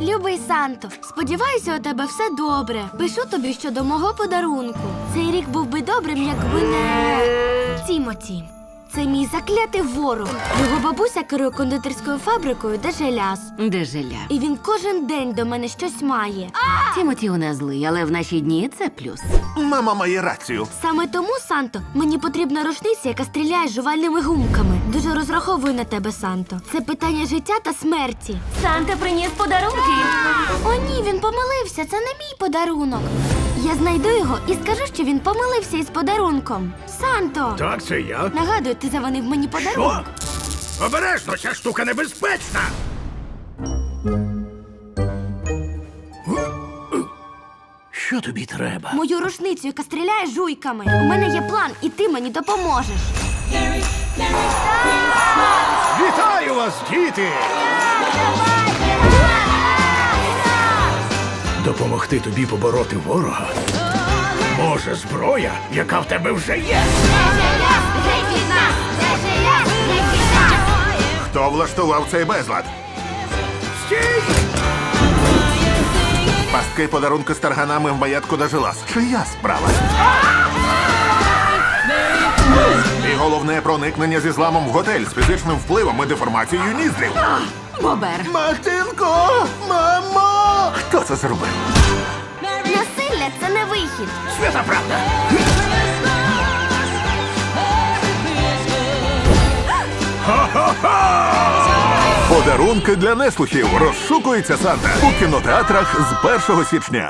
Любий Санто, сподіваюся, у тебе все добре. Пишу тобі щодо мого подарунку. Цей рік був би добрим, якби не Тімоті. Це мій заклятий ворог. Його бабуся керує кондитерською фабрикою, де желяз. Де жиля? І він кожен день до мене щось має. Тімоті у нас злий, але в наші дні це плюс. Мама має рацію. Саме тому, Санто, мені потрібна рушниця, яка стріляє жувальними гумками. Дуже розраховую на тебе, Санто. Це питання життя та смерті. Санта приніс подарунки. О, ні, він помилився. Це не мій подарунок. Я знайду його і скажу, що він помилився із подарунком. Санто! Так, це я. Нагадую, ти завинив мені подарунок. Що? Обережно, ця штука небезпечна. Що тобі треба? Мою рушницю, яка стріляє жуйками. У мене є план, і ти мені допоможеш. Вітаю вас, діти! Допомогти тобі побороти ворога. Може, зброя, яка в тебе вже є. Хто влаштував цей безлад? Стій! Пастки подарунки з тарганами в маєтку дожилась. Чия справа? І головне проникнення зі зламом в готель з фізичним впливом і деформацією ніздрів. Бобер. Мартинко! Це зробив? Насилля це не вихід. Свята правда! Подарунки для неслухів розшукується Санта у кінотеатрах з 1 січня.